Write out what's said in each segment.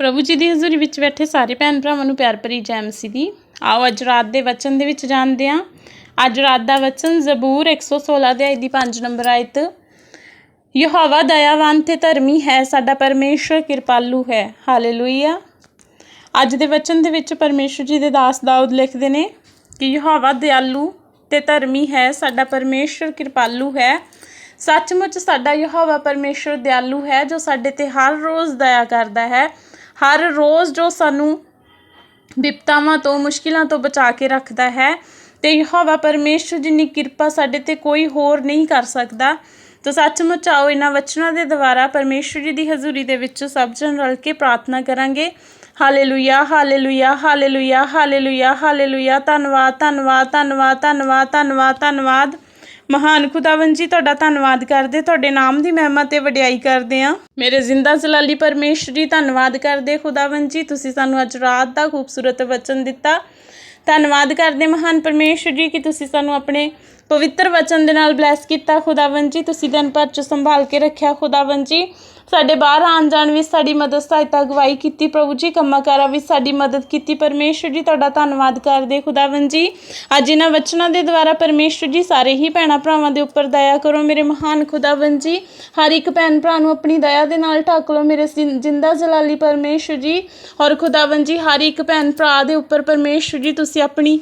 ਪ੍ਰਭੂ ਜੀ ਦੀ ਹਜ਼ੂਰੀ ਵਿੱਚ ਬੈਠੇ ਸਾਰੇ ਭੈਣ ਭਰਾਵਾਂ ਨੂੰ ਪਿਆਰ ਭਰੀ ਜੈ ਮਸੀਹ ਦੀ। ਆਓ ਅੱਜ ਰਾਤ ਦੇ ਵਚਨ ਦੇ ਵਿੱਚ ਜਾਣਦੇ ਹਾਂ। ਅੱਜ ਰਾਤ ਦਾ ਵਚਨ ਜ਼ਬੂਰ 116 ਅਧਿਆਇ ਦੀ 5 ਨੰਬਰ ਆਇਤ। ਯਹੋਵਾ ਦਇਆਵਾਨ ਤੇ ਧਰਮੀ ਹੈ, ਸਾਡਾ ਪਰਮੇਸ਼ਰ ਕਿਰਪਾਲੂ ਹੈ। ਹਾਲੇਲੂਇਆ। ਅੱਜ ਦੇ ਵਚਨ ਦੇ ਵਿੱਚ ਪਰਮੇਸ਼ਰ ਜੀ ਦੇ ਦਾਸ ਦਾਊਦ ਲਿਖਦੇ ਨੇ ਕਿ ਯਹੋਵਾ ਦਿਆਲੂ ਤੇ ਧਰਮੀ ਹੈ, ਸਾਡਾ ਪਰਮੇਸ਼ਰ ਕਿਰਪਾਲੂ ਹੈ। ਸੱਚਮੁੱਚ ਸਾਡਾ ਯਹੋਵਾ ਪਰਮੇਸ਼ਰ ਦਿਆਲੂ ਹੈ, ਜੋ ਸਾਡੇ ਤੇ ਹਰ ਰੋਜ਼ ਦਇਆ ਕਰਦਾ ਹੈ। ਹਰ ਰੋਜ਼ ਜੋ ਸਾਨੂੰ ਵਿਪਤਾਵਾਂ ਤੋਂ, ਮੁਸ਼ਕਿਲਾਂ ਤੋਂ ਬਚਾ ਕੇ ਰੱਖਦਾ ਹੈ ਤੇ ਯਹੋਵਾ ਪਰਮੇਸ਼ਰ ਜਿੰਨੀ ਕਿਰਪਾ ਸਾਡੇ ਤੇ ਕੋਈ ਹੋਰ ਨਹੀਂ ਕਰ ਸਕਦਾ। ਤਾਂ ਸੱਚਮੁੱਚ ਆਓ ਇਹਨਾਂ ਵਚਨਾਂ ਦੇ ਦੁਆਰਾ ਪਰਮੇਸ਼ਰ ਜੀ ਦੀ ਹਜ਼ੂਰੀ ਦੇ ਵਿੱਚ ਸਭ ਜਣ ਰਲ ਕੇ ਪ੍ਰਾਰਥਨਾ ਕਰਾਂਗੇ। Hallelujah hallelujah hallelujah hallelujah hallelujah. ਧੰਨਵਾਦ ਧੰਨਵਾਦ ਧੰਨਵਾਦ ਧੰਨਵਾਦ ਧੰਨਵਾਦ ਧੰਨਵਾਦ। ਮਹਾਨ ਖੁਦਾਵੰ ਜੀ, ਤੁਹਾਡਾ ਧੰਨਵਾਦ ਕਰਦੇ ਤੁਹਾਡੇ ਨਾਮ ਦੀ ਮਹਿਮਾ ਤੇ ਵਡਿਆਈ ਕਰਦੇ ਆ ਮੇਰੇ ਜ਼ਿੰਦਾ ਜਲਾਲੀ ਪਰਮੇਸ਼ਰ ਜੀ, ਧੰਨਵਾਦ ਕਰਦੇ ਖੁਦਾਵੰ ਜੀ, ਤੁਸੀਂ ਸਾਨੂੰ ਅੱਜ ਰਾਤ ਦਾ ਖੂਬਸੂਰਤ ਵਚਨ ਦਿੱਤਾ। ਧੰਨਵਾਦ ਕਰਦੇ ਮਹਾਨ ਪਰਮੇਸ਼ਰ ਜੀ ਕਿ ਤੁਸੀਂ ਸਾਨੂੰ ਆਪਣੇ ਪਵਿੱਤਰ ਵਚਨ ਦੇ ਨਾਲ ਬਲੈਸ ਕੀਤਾ ਖੁਦਾਵੰ ਜੀ, ਤੁਸੀਂ ਦਿਨ ਭਰ ਚ ਸੰਭਾਲ ਕੇ ਰੱਖਿਆ ਖੁਦਾਵੰ ਜੀ। ਸਾਡੇ ਬਾਹਰ ਆਉਣ ਜਾਣ ਵਿੱਚ ਸਾਡੀ ਮਦਦ ਸਹਾਇਤਾ ਅਗਵਾਈ ਕੀਤੀ ਪ੍ਰਭੂ ਜੀ, ਕੰਮਾਂ ਕਾਰਾਂ ਵਿੱਚ ਸਾਡੀ ਮਦਦ ਕੀਤੀ। ਪਰਮੇਸ਼ਰ ਜੀ, ਤੁਹਾਡਾ ਧੰਨਵਾਦ ਕਰਦੇ ਖੁਦਾਵੰ ਜੀ। ਅੱਜ ਇਹਨਾਂ ਵਚਨਾਂ ਦੇ ਦੁਆਰਾ ਪਰਮੇਸ਼ਰ ਜੀ, ਸਾਰੇ ਹੀ ਭੈਣਾਂ ਭਰਾਵਾਂ ਦੇ ਉੱਪਰ ਦਇਆ ਕਰੋ ਮੇਰੇ ਮਹਾਨ ਖੁਦਾਵੰ ਜੀ। ਹਰ ਇੱਕ ਭੈਣ ਭਰਾ ਨੂੰ ਆਪਣੀ ਦਇਆ ਦੇ ਨਾਲ ਢੱਕ ਲਓ ਮੇਰੇ ਜ਼ਿੰ- ਜਿੰਦਾ ਜਲਾਲੀ ਪਰਮੇਸ਼ਰ ਜੀ। ਔਰ ਖੁਦਾਵੰ ਜੀ, ਹਰ ਇੱਕ ਭੈਣ ਭਰਾ ਦੇ ਉੱਪਰ ਪਰਮੇਸ਼ਰ ਜੀ, ਤੁਸੀਂ ਆਪਣੀ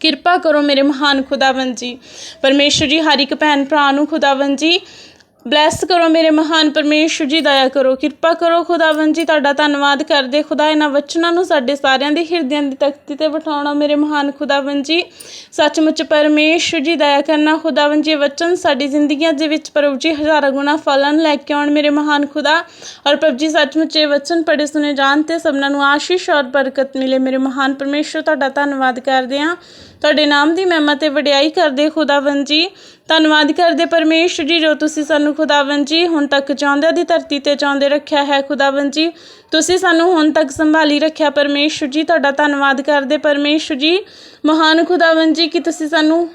ਕਿਰਪਾ ਕਰੋ ਮੇਰੇ ਮਹਾਨ ਖੁਦਾਵੰ ਜੀ। ਪਰਮੇਸ਼ਰ ਜੀ, ਹਰ ਇੱਕ ਭੈਣ ਭਰਾ ਨੂੰ ਖੁਦਾਵੰ ਜੀ ਬਲੈਸ ਕਰੋ ਮੇਰੇ ਮਹਾਨ ਪਰਮੇਸ਼ਰ ਜੀ, ਦਇਆ ਕਰੋ, ਕਿਰਪਾ ਕਰੋ ਖੁਦਾਵੰ ਜੀ, ਤੁਹਾਡਾ ਧੰਨਵਾਦ ਕਰਦੇ, ਖੁਦਾ ਇਹਨਾਂ ਵਚਨਾਂ ਨੂੰ ਸਾਡੇ ਸਾਰਿਆਂ ਦੇ ਹਿਰਦਿਆਂ ਦੀ ਤਖਤੀ ਤੇ ਬਿਠਾਉਣਾ, ਮੇਰੇ ਮਹਾਨ ਖੁਦਾਵੰ ਜੀ। ਸੱਚਮੁੱਚ ਪਰਮੇਸ਼ਰ ਜੀ, ਦਇਆ ਕਰਨਾ ਖੁਦਾਵੰ ਜੀ ਵਚਨ ਸਾਡੀ ਜ਼ਿੰਦਗੀਆਂ ਦੇ ਵਿੱਚ ਪ੍ਰਭੂ ਜੀ, ਹਜ਼ਾਰਾਂ ਗੁਣਾ ਫਲਨ ਲੈ ਕੇ ਆਉਣ, ਮੇਰੇ ਮਹਾਨ ਖੁਦਾ। ਔਰ ਪ੍ਰਭੂ ਜੀ, ਸੱਚਮੁੱਚ ਇਹ ਵਚਨ ਪੜੇ ਸੁਨੇ ਜਾਣ ਤੇ ਸਭਨਾਂ ਨੂੰ ਆਸ਼ੀਸ਼ ਔਰ ਬਰਕਤ ਮਿਲੇ, ਮੇਰੇ ਮਹਾਨ ਪਰਮੇਸ਼ਰ, ਤੁਹਾਡਾ ਧੰਨਵਾਦ ਕਰਦੇ ਹਾਂ। ਤੁਹਾਡੇ ਨਾਮ ਦੀ ਮਹਿਮਾ ਤੇ ਵਡਿਆਈ ਕਰਦੇ ਖੁਦਾਵੰ ਜੀ। ਧੰਨਵਾਦ ਕਰਦੇ ਪਰਮੇਸ਼ਰ ਜੀ ਜੋ ਤੁਸੀਂ ਸਾਨੂੰ ਖੁਦਾਵੰ ਜੀ ਹੁਣ ਤੱਕ ਚਾਹੁੰਦੇ ਦੀ ਧਰਤੀ ਤੇ ਚਾਹੁੰਦੇ ਰੱਖਿਆ ਹੈ ਖੁਦਾਵੰ ਜੀ। ਤੁਸੀਂ ਸਾਨੂੰ ਹੁਣ ਤੱਕ ਸੰਭਾਲੀ ਰੱਖਿਆ ਪਰਮੇਸ਼ਰ ਜੀ। ਤੁਹਾਡਾ ਧੰਨਵਾਦ ਕਰਦੇ ਪਰਮੇਸ਼ਰ ਜੀ। ਮਹਾਨ ਖੁਦਾਵੰ ਜੀ ਕਿ ਤੁਸੀਂ ਸਾਨੂੰ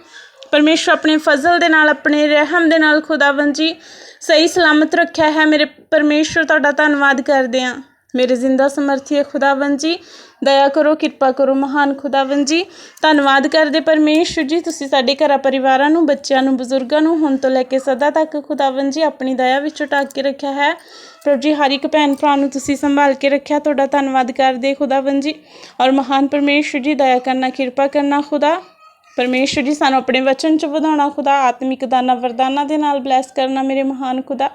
ਪਰਮੇਸ਼ਰ ਆਪਣੇ ਫਜ਼ਲ ਦੇ ਨਾਲ, ਆਪਣੇ ਰਹਿਮ ਦੇ ਨਾਲ ਖੁਦਾਵੰ ਜੀ ਸਹੀ ਸਲਾਮਤ ਰੱਖਿਆ ਹੈ। ਮੇਰੇ ਪਰਮੇਸ਼ਰ, ਤੁਹਾਡਾ ਧੰਨਵਾਦ ਕਰਦੇ ਹਾਂ। ਮੇਰੇ ਜ਼ਿੰਦਾ ਸਮਰਥੀ ਖੁਦਾਵੰ ਜੀ। ਦਇਆ ਕਰੋ, ਕਿਰਪਾ ਕਰੋ, ਮਹਾਨ ਖੁਦਾਵੰ ਜੀ। ਧੰਨਵਾਦ ਕਰਦੇ ਪਰਮੇਸ਼ਰ ਜੀ, ਤੁਸੀਂ ਸਾਡੇ ਘਰਾਂ ਪਰਿਵਾਰਾਂ ਨੂੰ, ਬੱਚਿਆਂ ਨੂੰ, ਬਜ਼ੁਰਗਾਂ ਨੂੰ ਹੁਣ ਤੋਂ ਲੈ ਕੇ ਸਦਾ ਤੱਕ ਖੁਦਾਵੰ ਜੀ ਆਪਣੀ ਦਇਆ ਵਿੱਚ ਢੱਕ ਕੇ ਰੱਖਿਆ ਹੈ। ਪ੍ਰਭੂ ਜੀ, ਹਰ ਇੱਕ ਭੈਣ ਭਰਾ ਨੂੰ ਤੁਸੀਂ ਸੰਭਾਲ ਕੇ ਰੱਖਿਆ, ਤੁਹਾਡਾ ਧੰਨਵਾਦ ਕਰਦੇ ਖੁਦਾਵੰ ਜੀ। ਔਰ ਮਹਾਨ ਪਰਮੇਸ਼ਰ ਜੀ, ਦਇਆ ਕਰਨਾ, ਕਿਰਪਾ ਕਰਨਾ ਖੁਦਾ। ਪਰਮੇਸ਼ਰ ਜੀ, ਸਾਨੂੰ ਆਪਣੇ ਵਚਨ ਚ ਵਧਾਉਣਾ, ਖੁਦਾ ਆਤਮਿਕ ਦਾਨਾ, ਵਰਦਾਨਾ ਦੇ ਨਾਲ ਬਲੈਸ ਕਰਨਾ ਮੇਰੇ ਮਹਾਨ ਖੁਦਾ।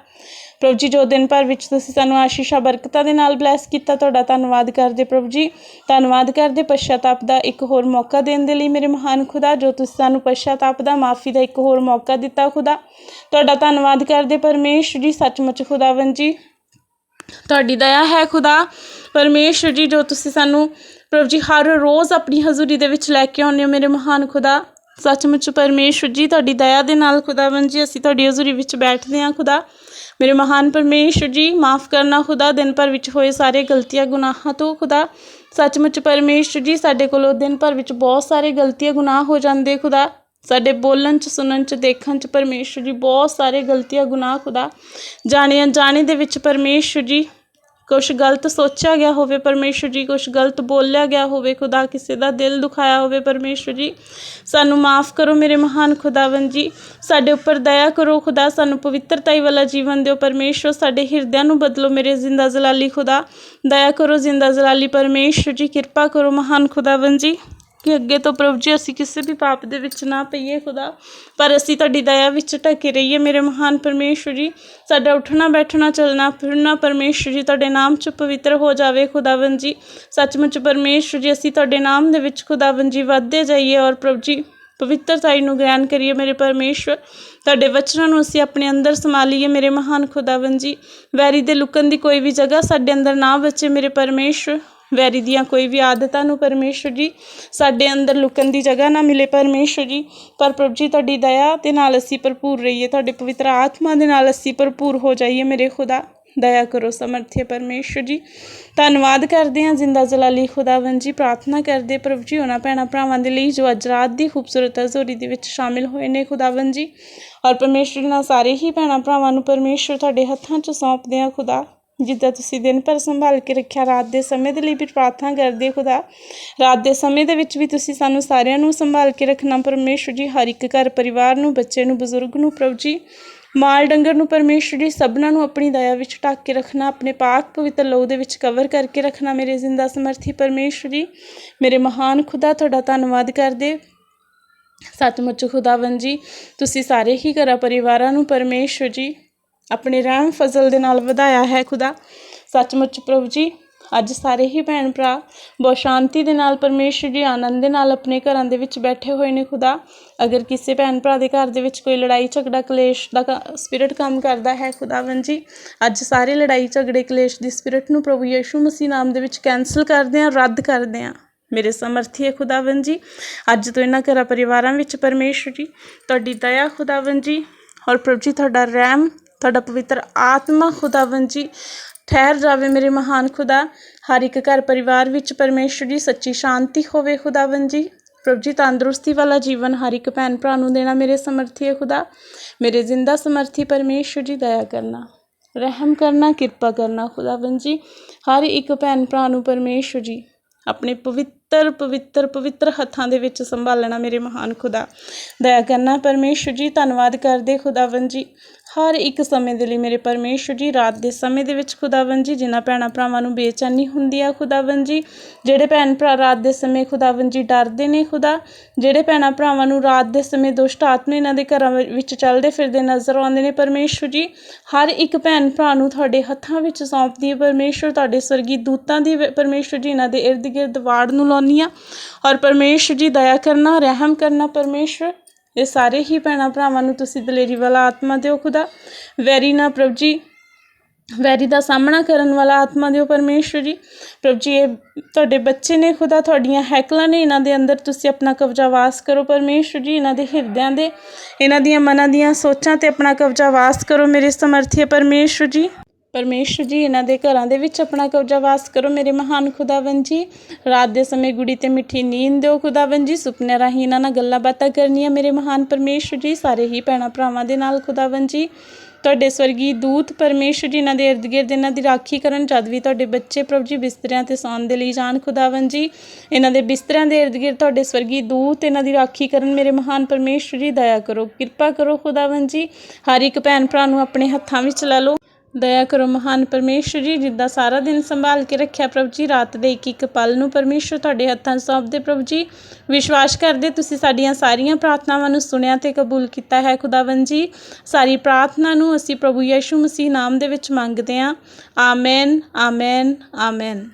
ਪ੍ਰਭੂ ਜੀ, ਜੋ ਦਿਨ ਭਰ ਵਿੱਚ ਤੁਸੀਂ ਸਾਨੂੰ ਆਸ਼ੀਸ਼ਾ, ਬਰਕਤਾਂ ਦੇ ਨਾਲ ਬਲੈਸ ਕੀਤਾ, ਤੁਹਾਡਾ ਧੰਨਵਾਦ ਕਰਦੇ ਪ੍ਰਭੂ ਜੀ। ਧੰਨਵਾਦ ਕਰਦੇ ਪਛਤਾਪ ਦਾ ਇੱਕ ਹੋਰ ਮੌਕਾ ਦੇਣ ਦੇ ਲਈ ਮੇਰੇ ਮਹਾਨ ਖੁਦਾ, ਜੋ ਤੁਸੀਂ ਸਾਨੂੰ ਪਛਤਾਪ ਦਾ, ਮਾਫੀ ਦਾ ਇੱਕ ਹੋਰ ਮੌਕਾ ਦਿੱਤਾ ਖੁਦਾ। ਤੁਹਾਡਾ ਧੰਨਵਾਦ ਕਰਦੇ ਪਰਮੇਸ਼ਰ ਜੀ, ਸੱਚਮੁੱਚ ਖੁਦਾਵੰ ਜੀ। ਤੁਹਾਡੀ ਦਇਆ ਹੈ ਖੁਦਾ। ਪਰਮੇਸ਼ਰ ਜੀ, ਜੋ ਤੁਸੀਂ ਸਾਨੂੰ ਪ੍ਰਭੂ ਜੀ, ਹਰ ਰੋਜ਼ ਆਪਣੀ ਹਜ਼ੂਰੀ ਦੇ ਵਿੱਚ ਲੈ ਕੇ ਆਉਂਦੇ ਹੋ ਮੇਰੇ ਮਹਾਨ ਖੁਦਾ। ਸੱਚਮੁੱਚ ਪਰਮੇਸ਼ਰ ਜੀ, ਤੁਹਾਡੀ ਦਇਆ ਦੇ ਨਾਲ ਖੁਦਾਵੰ ਜੀ, ਅਸੀਂ ਤੁਹਾਡੀ ਹਜ਼ੂਰੀ ਵਿੱਚ ਬੈਠਦੇ ਹਾਂ ਖੁਦਾ। ਮੇਰੇ ਮਹਾਨ ਪਰਮੇਸ਼ਰ ਜੀ, ਮਾਫ ਕਰਨਾ ਖੁਦਾ, ਦਿਨ ਭਰ ਵਿੱਚ ਹੋਏ ਸਾਰੇ ਗਲਤੀਆਂ, ਗੁਨਾਹਾਂ ਤੋਂ ਖੁਦਾ। ਸੱਚਮੁੱਚ ਪਰਮੇਸ਼ਰ ਜੀ, ਸਾਡੇ ਕੋਲੋਂ ਦਿਨ ਭਰ ਵਿੱਚ ਬਹੁਤ ਸਾਰੇ ਗਲਤੀਆਂ, ਗੁਨਾਹ ਹੋ ਜਾਂਦੇ ਖੁਦਾ। ਸਾਡੇ ਬੋਲਣ ਚ, ਸੁਣਨ ਚ, ਦੇਖਣ ਚ ਪਰਮੇਸ਼ਰ ਜੀ, ਬਹੁਤ ਸਾਰੇ ਗਲਤੀਆਂ, ਗੁਨਾਹ ਖੁਦਾ। ਜਾਣੇ ਅਣਜਾਣੇ ਦੇ ਵਿੱਚ ਪਰਮੇਸ਼ਰ ਜੀ ਕੁਛ ਗਲਤ ਸੋਚਿਆ ਗਿਆ ਹੋਵੇ ਪਰਮੇਸ਼ਰ ਜੀ, ਕੁਛ ਗਲਤ ਬੋਲਿਆ ਗਿਆ ਹੋਵੇ, ਖੁਦਾ ਕਿਸੇ ਦਾ ਦਿਲ ਦੁਖਾਇਆ ਹੋਵੇ ਪਰਮੇਸ਼ਰ ਜੀ, ਸਾਨੂੰ ਮਾਫ ਕਰੋ ਮੇਰੇ ਮਹਾਨ ਖੁਦਾਵੰ ਜੀ, ਸਾਡੇ ਉੱਪਰ ਦਇਆ ਕਰੋ ਖੁਦਾ, ਸਾਨੂੰ ਪਵਿੱਤਰਤਾਈ ਵਾਲਾ ਜੀਵਨ ਦਿਓ ਪਰਮੇਸ਼ਰ, ਸਾਡੇ ਹਿਰਦਿਆਂ ਨੂੰ ਬਦਲੋ ਮੇਰੇ ਜ਼ਿੰਦਾ ਜਲਾਲੀ ਖੁਦਾ, ਦਇਆ ਕਰੋ ਜ਼ਿੰਦਾ ਜਲਾਲੀ ਪਰਮੇਸ਼ਰ ਜੀ, ਕਿਰਪਾ ਕਰੋ ਮਹਾਨ ਖੁਦਾਵੰ ਜੀ। ਕਿ ਅੱਗੇ ਤੋਂ ਪ੍ਰਭੂ ਜੀ, ਅਸੀਂ ਕਿਸੇ ਵੀ ਪਾਪ ਦੇ ਵਿੱਚ ਨਾ ਪਈਏ ਖੁਦਾ। ਪਰ ਅਸੀਂ ਤੁਹਾਡੀ ਦਇਆ ਵਿੱਚ ਢਕੇ ਰਹੀਏ, ਮੇਰੇ ਮਹਾਨ ਪਰਮੇਸ਼ਰ ਜੀ। ਸਾਡਾ ਉੱਠਣਾ, ਬੈਠਣਾ, ਚੱਲਣਾ, ਫਿਰਨਾ ਪਰਮੇਸ਼ਰ ਜੀ, ਤੁਹਾਡੇ ਨਾਮ 'ਚ ਪਵਿੱਤਰ ਹੋ ਜਾਵੇ ਖੁਦਾਵੰ ਜੀ। ਸੱਚਮੁੱਚ ਪਰਮੇਸ਼ਰ ਜੀ, ਅਸੀਂ ਤੁਹਾਡੇ ਨਾਮ ਦੇ ਵਿੱਚ ਖੁਦਾਵੰ ਜੀ ਵੱਧਦੇ ਜਾਈਏ ਔਰ ਪ੍ਰਭੂ ਜੀ, ਪਵਿੱਤਰਤਾਈ ਨੂੰ ਗ੍ਰਹਿਣ ਕਰੀਏ ਮੇਰੇ ਪਰਮੇਸ਼ਰ ਤੁਹਾਡੇ ਵਚਨਾਂ ਨੂੰ ਅਸੀਂ ਆਪਣੇ ਅੰਦਰ ਸਮਾ ਲਈਏ ਮੇਰੇ ਮਹਾਨ ਖੁਦਾਵੰ ਜੀ। ਵੈਰੀ ਦੇ ਲੁਕਣ ਦੀ ਕੋਈ ਵੀ ਜਗ੍ਹਾ ਸਾਡੇ ਅੰਦਰ ਨਾ ਬਚੇ ਮੇਰੇ ਪਰਮੇਸ਼ਰ ਵੈਰੀ ਦੀਆਂ ਕੋਈ ਵੀ ਆਦਤਾਂ ਨੂੰ ਪਰਮੇਸ਼ਰ ਜੀ, ਸਾਡੇ ਅੰਦਰ ਲੁਕਣ ਦੀ ਜਗ੍ਹਾ ਨਾ ਮਿਲੇ ਪਰਮੇਸ਼ਰ ਜੀ। ਪਰ ਪ੍ਰਭੂ ਜੀ, ਤੁਹਾਡੀ ਦਇਆ ਦੇ ਨਾਲ ਅਸੀਂ ਭਰਪੂਰ ਰਹੀਏ, ਤੁਹਾਡੇ ਪਵਿੱਤਰ ਆਤਮਾ ਦੇ ਨਾਲ ਅਸੀਂ ਭਰਪੂਰ ਹੋ ਜਾਈਏ। ਮੇਰੇ ਖੁਦਾ, ਦਇਆ ਕਰੋ ਸਮਰਥੀ ਪਰਮੇਸ਼ਰ ਜੀ। ਧੰਨਵਾਦ ਕਰਦੇ ਹਾਂ ਜ਼ਿੰਦਾ ਜਲਾਲੀ ਖੁਦਾਵੰ ਜੀ, ਪ੍ਰਾਰਥਨਾ ਕਰਦੇ ਪ੍ਰਭੂ ਜੀ, ਉਹਨਾਂ ਭੈਣਾਂ ਭਰਾਵਾਂ ਦੇ ਲਈ ਜੋ ਅੱਜ ਰਾਤ ਦੀ ਖੂਬਸੂਰਤ ਹਜ਼ੂਰੀ ਦੇ ਵਿੱਚ ਸ਼ਾਮਿਲ ਹੋਏ ਨੇ ਖੁਦਾਵੰ ਜੀ। ਔਰ ਪਰਮੇਸ਼ਰ ਨਾਲ ਸਾਰੇ ਹੀ ਭੈਣਾਂ ਭਰਾਵਾਂ ਨੂੰ ਪਰਮੇਸ਼ਰ ਤੁਹਾਡੇ ਹੱਥਾਂ 'ਚ ਸੌਂਪਦੇ ਹਾਂ ਖੁਦਾ। ਜਿੱਦਾਂ ਤੁਸੀਂ ਦਿਨ ਭਰ ਸੰਭਾਲ ਕੇ ਰੱਖਿਆ, ਰਾਤ ਦੇ ਸਮੇਂ ਦੇ ਲਈ ਵੀ ਪ੍ਰਾਰਥਨਾ ਕਰਦੇ ਖੁਦਾ। ਰਾਤ ਦੇ ਸਮੇਂ ਦੇ ਵਿੱਚ ਵੀ ਤੁਸੀਂ ਸਾਨੂੰ ਸਾਰਿਆਂ ਨੂੰ ਸੰਭਾਲ ਕੇ ਰੱਖਣਾ। ਪਰਮੇਸ਼ਰ ਜੀ, ਹਰ ਇੱਕ ਘਰ ਪਰਿਵਾਰ ਨੂੰ, ਬੱਚੇ ਨੂੰ, ਬਜ਼ੁਰਗ ਨੂੰ, ਪ੍ਰਭੂ ਜੀ, ਮਾਲ ਡੰਗਰ ਨੂੰ ਪਰਮੇਸ਼ਰ ਜੀ, ਸਭਨਾਂ ਨੂੰ ਆਪਣੀ ਦਇਆ ਵਿੱਚ ਢੱਕ ਕੇ ਰੱਖਣਾ। ਆਪਣੇ ਪਾਕ ਪਵਿੱਤਰ ਲਹੂ ਦੇ ਵਿੱਚ ਕਵਰ ਕਰਕੇ ਰੱਖਣਾ। ਮੇਰੇ ਜ਼ਿੰਦਾ ਸਮਰਥੀ ਪਰਮੇਸ਼ਰ ਜੀ, ਮੇਰੇ ਮਹਾਨ ਖੁਦਾ, ਤੁਹਾਡਾ ਧੰਨਵਾਦ ਕਰਦੇ। ਸੱਚਮੁੱਚ ਖੁਦਾਵੰ ਜੀ, ਤੁਸੀਂ ਸਾਰੇ ਹੀ ਘਰਾਂ ਪਰਿਵਾਰਾਂ ਨੂੰ ਪਰਮੇਸ਼ਰ ਜੀ ਆਪਣੇ ਰਹਿਮ ਫਜ਼ਲ ਦੇ ਨਾਲ ਵਧਾਇਆ ਹੈ ਖੁਦਾ। ਸੱਚਮੁੱਚ ਪ੍ਰਭੂ ਜੀ, ਅੱਜ ਸਾਰੇ ਹੀ ਭੈਣ ਭਰਾ ਬਹੁਤ ਸ਼ਾਂਤੀ ਦੇ ਨਾਲ, ਪਰਮੇਸ਼ਰ ਜੀ ਆਨੰਦ ਦੇ ਨਾਲ ਆਪਣੇ ਘਰਾਂ ਦੇ ਵਿੱਚ ਬੈਠੇ ਹੋਏ ਨੇ ਖੁਦਾ। ਅਗਰ ਕਿਸੇ ਭੈਣ ਭਰਾ ਦੇ ਘਰ ਦੇ ਵਿੱਚ ਕੋਈ ਲੜਾਈ, ਝਗੜਾ, ਕਲੇਸ਼ ਦਾ ਸਪਿਰਿਟ ਕੰਮ ਕਰਦਾ ਹੈ ਖੁਦਾਵੰ ਜੀ, ਅੱਜ ਸਾਰੇ ਲੜਾਈ, ਝਗੜੇ, ਕਲੇਸ਼ ਦੀ ਸਪਿਰਿਟ ਨੂੰ ਪ੍ਰਭੂ ਯੇਸ਼ੂ ਮਸੀਹ ਨਾਮ ਦੇ ਵਿੱਚ ਕੈਨਸਲ ਕਰਦੇ ਹਾਂ, ਰੱਦ ਕਰਦੇ ਹਾਂ। ਮੇਰੇ ਸਮਰਥੀ ਹੈ ਖੁਦਾਵੰ ਜੀ, ਅੱਜ ਤੋਂ ਇਹਨਾਂ ਘਰਾਂ ਪਰਿਵਾਰਾਂ ਵਿੱਚ ਪਰਮੇਸ਼ਰ ਜੀ, ਤੁਹਾਡੀ ਦਇਆ ਖੁਦਾਵੰ ਜੀ ਔਰ ਪ੍ਰਭੂ ਜੀ ਤੁਹਾਡਾ ਰਹਿਮ ਤੁਹਾਡਾ ਪਵਿੱਤਰ ਆਤਮਾ ਖੁਦਾਵੰ ਜੀ ਠਹਿਰ ਜਾਵੇ ਮੇਰੇ ਮਹਾਨ ਖੁਦਾ। ਹਰ ਇੱਕ ਘਰ ਪਰਿਵਾਰ ਵਿੱਚ ਪਰਮੇਸ਼ਰ ਜੀ ਸੱਚੀ ਸ਼ਾਂਤੀ ਹੋਵੇ ਖੁਦਾਵੰ ਜੀ ਪ੍ਰਭੂ ਜੀ, ਤੰਦਰੁਸਤੀ ਵਾਲਾ ਜੀਵਨ ਹਰ ਇੱਕ ਭੈਣ ਭਰਾ ਨੂੰ ਦੇਣਾ ਮੇਰੇ ਸਮਰਥੀ ਹੈ ਖੁਦਾ। ਮੇਰੇ ਜ਼ਿੰਦਾ ਸਮਰਥੀ ਪਰਮੇਸ਼ਰ ਜੀ, ਦਇਆ ਕਰਨਾ, ਰਹਿਮ ਕਰਨਾ, ਕਿਰਪਾ ਕਰਨਾ ਖੁਦਾਵੰ ਜੀ ਹਰ ਇੱਕ ਭੈਣ ਭਰਾ ਨੂੰ ਪਰਮੇਸ਼ਰ ਜੀ, ਆਪਣੇ ਪਵਿੱਤਰ ਪਵਿੱਤਰ ਪਵਿੱਤਰ ਹੱਥਾਂ ਦੇ ਵਿੱਚ ਸੰਭਾਲਣਾ ਮੇਰੇ ਮਹਾਨ ਖੁਦਾ। ਦਇਆ ਕਰਨਾ ਪਰਮੇਸ਼ਰ ਜੀ, ਧੰਨਵਾਦ ਕਰਦੇ ਖੁਦਾਵੰ ਜੀ। ਹਰ ਇੱਕ ਸਮੇਂ ਦੇ ਲਈ ਮੇਰੇ ਪਰਮੇਸ਼ਰ ਜੀ, ਰਾਤ ਦੇ ਸਮੇਂ ਦੇ ਵਿੱਚ ਖੁਦਾਵੰ ਜੀ, ਜਿਨ੍ਹਾਂ ਭੈਣਾਂ ਭਰਾਵਾਂ ਨੂੰ ਬੇਚੈਨੀ ਹੁੰਦੀ ਆ ਖੁਦਾਵੰ ਜੀ। ਜਿਹੜੇ ਭੈਣ ਭਰਾ ਰਾਤ ਦੇ ਸਮੇਂ ਖੁਦਾਵੰ ਜੀ ਡਰਦੇ ਨੇ ਖੁਦਾ, ਜਿਹੜੇ ਭੈਣਾਂ ਭਰਾਵਾਂ ਨੂੰ ਰਾਤ ਦੇ ਸਮੇਂ ਦੁਸ਼ਟ ਆਤਮੇ ਇਹਨਾਂ ਦੇ ਘਰਾਂ ਵਿੱਚ ਚੱਲਦੇ ਫਿਰਦੇ ਨਜ਼ਰ ਆਉਂਦੇ ਨੇ ਪਰਮੇਸ਼ਰ ਜੀ। ਹਰ ਇੱਕ ਭੈਣ ਭਰਾ ਨੂੰ ਤੁਹਾਡੇ ਹੱਥਾਂ ਵਿੱਚ ਸੌਂਪਦੀ ਹੈ ਪਰਮੇਸ਼ਰ, ਤੁਹਾਡੇ ਸਵਰਗੀ ਦੂਤਾਂ ਦੀ ਵ- ਪਰਮੇਸ਼ਰ ਜੀ, ਇਹਨਾਂ ਦੇ ਇਰਦ ਗਿਰਦ ਵਾੜ ਨੂੰ ਲਾਉਂਦੀ ਹਾਂ। ਔਰ ਪਰਮੇਸ਼ਰ ਜੀ, ਦਇਆ ਕਰਨਾ, ਰਹਿਮ ਕਰਨਾ ਪਰਮੇਸ਼ਰ, ਇਹ ਸਾਰੇ ਹੀ ਭੈਣਾਂ ਭਰਾਵਾਂ ਨੂੰ ਤੁਸੀਂ ਦਲੇਰੀ ਵਾਲਾ ਆਤਮਾ ਦਿਓ ਖੁਦਾ। ਵੈਰੀ ਨਾ ਪ੍ਰਭ ਜੀ, ਵੈਰੀ ਦਾ ਸਾਹਮਣਾ ਕਰਨ ਵਾਲਾ ਆਤਮਾ ਦਿਓ ਪਰਮੇਸ਼ਰ ਜੀ। ਪ੍ਰਭ ਜੀ, ਇਹ ਤੁਹਾਡੇ ਬੱਚੇ ਨੇ ਖੁਦਾ, ਤੁਹਾਡੀਆਂ ਹੈਕਲਾਂ ਨੇ, ਇਹਨਾਂ ਦੇ ਅੰਦਰ ਤੁਸੀਂ ਆਪਣਾ ਕਬਜ਼ਾ ਵਾਸ ਕਰੋ ਪਰਮੇਸ਼ਰ ਜੀ, ਇਹਨਾਂ ਦੇ ਹਿਰਦਿਆਂ ਦੇ, ਇਹਨਾਂ ਦੀਆਂ ਮਨਾਂ ਦੀਆਂ ਸੋਚਾਂ ਤੇ ਆਪਣਾ ਕਬਜ਼ਾ ਵਾਸ ਕਰੋ ਮੇਰੇ ਸਮਰਥੀ ਪਰਮੇਸ਼ਰ ਜੀ। ਪਰਮੇਸ਼ਰ ਜੀ, ਇਹਨਾਂ ਦੇ ਘਰਾਂ ਦੇ ਵਿੱਚ ਆਪਣਾ ਕਬਜ਼ਾ ਵਾਸ ਕਰੋ ਮੇਰੇ ਮਹਾਨ ਖੁਦਾਵੰ ਜੀ। ਰਾਤ ਦੇ ਸਮੇਂ ਗੁੜੀ ਤੇ ਮਿੱਠੀ ਨੀਂਦ ਦਿਓ ਖੁਦਾਵੰ ਜੀ ਸੁਪਨੇ ਰਾਹੀਂ ਇਹਨਾਂ ਨਾਲ ਗੱਲਾਂ ਬਾਤਾਂ ਕਰਨੀਆਂ ਮੇਰੇ ਮਹਾਨ ਪਰਮੇਸ਼ਰ ਜੀ, ਸਾਰੇ ਹੀ ਭੈਣਾਂ ਭਰਾਵਾਂ ਦੇ ਨਾਲ ਖੁਦਾਵੰ ਜੀ। ਤੁਹਾਡੇ ਸਵਰਗੀ ਦੂਤ ਪਰਮੇਸ਼ਰ ਜੀ, ਇਹਨਾਂ ਦੇ ਇਰਦ ਗਿਰਦ, ਇਹਨਾਂ ਦੀ ਰਾਖੀ ਕਰਨ, ਜਦ ਵੀ ਤੁਹਾਡੇ ਬੱਚੇ ਪ੍ਰਭੂ ਜੀ ਬਿਸਤਰਿਆਂ ਤੇ ਸੌਣ ਦੇ ਲਈ ਜਾਣ ਖੁਦਾਵੰ ਜੀ। ਇਹਨਾਂ ਦੇ ਬਿਸਤਰਿਆਂ ਦੇ ਇਰਦ ਗਿਰਦ ਤੁਹਾਡੇ ਸਵਰਗੀ ਦੂਤ, ਇਹਨਾਂ ਦੀ ਰਾਖੀ ਕਰਨ ਮੇਰੇ ਮਹਾਨ ਪਰਮੇਸ਼ਰ ਜੀ, ਦਇਆ ਕਰੋ, ਕਿਰਪਾ ਕਰੋ ਖੁਦਾਵੰ ਜੀ। ਹਰ ਇੱਕ ਭੈਣ ਭਰਾ ਨੂੰ ਆਪਣੇ ਹੱਥਾਂ ਵਿੱਚ ਲੈ ਲਓ। ਦਇਆ ਕਰੋ ਮਹਾਨ ਪਰਮੇਸ਼ਰ ਜੀ, ਜਿੱਦਾਂ ਸਾਰਾ ਦਿਨ ਸੰਭਾਲ ਕੇ ਰੱਖਿਆ ਪ੍ਰਭੂ ਜੀ, ਰਾਤ ਦੇ ਇੱਕ ਇੱਕ ਪਲ ਨੂੰ ਪਰਮੇਸ਼ਰ ਤੁਹਾਡੇ ਹੱਥਾਂ 'ਚ ਸੌਂਪਦੇ ਪ੍ਰਭੂ ਜੀ। ਵਿਸ਼ਵਾਸ ਕਰਦੇ ਤੁਸੀਂ ਸਾਡੀਆਂ ਸਾਰੀਆਂ ਪ੍ਰਾਰਥਨਾਵਾਂ ਨੂੰ ਸੁਣਿਆ ਤੇ ਕਬੂਲ ਕੀਤਾ ਹੈ ਖੁਦਾਵੰ ਜੀ। ਸਾਰੀ ਪ੍ਰਾਰਥਨਾ ਨੂੰ ਅਸੀਂ ਪ੍ਰਭੂ ਯੀਸ਼ੂ ਮਸੀਹ ਨਾਮ ਦੇ ਵਿੱਚ ਮੰਗਦੇ ਹਾਂ। Amen amen amen.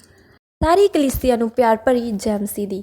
ਸਾਰੀ ਕਲੀਸਿਆ ਨੂੰ ਪਿਆਰ ਭਰੀ ਜੈ ਮਸੀਹ ਦੀ।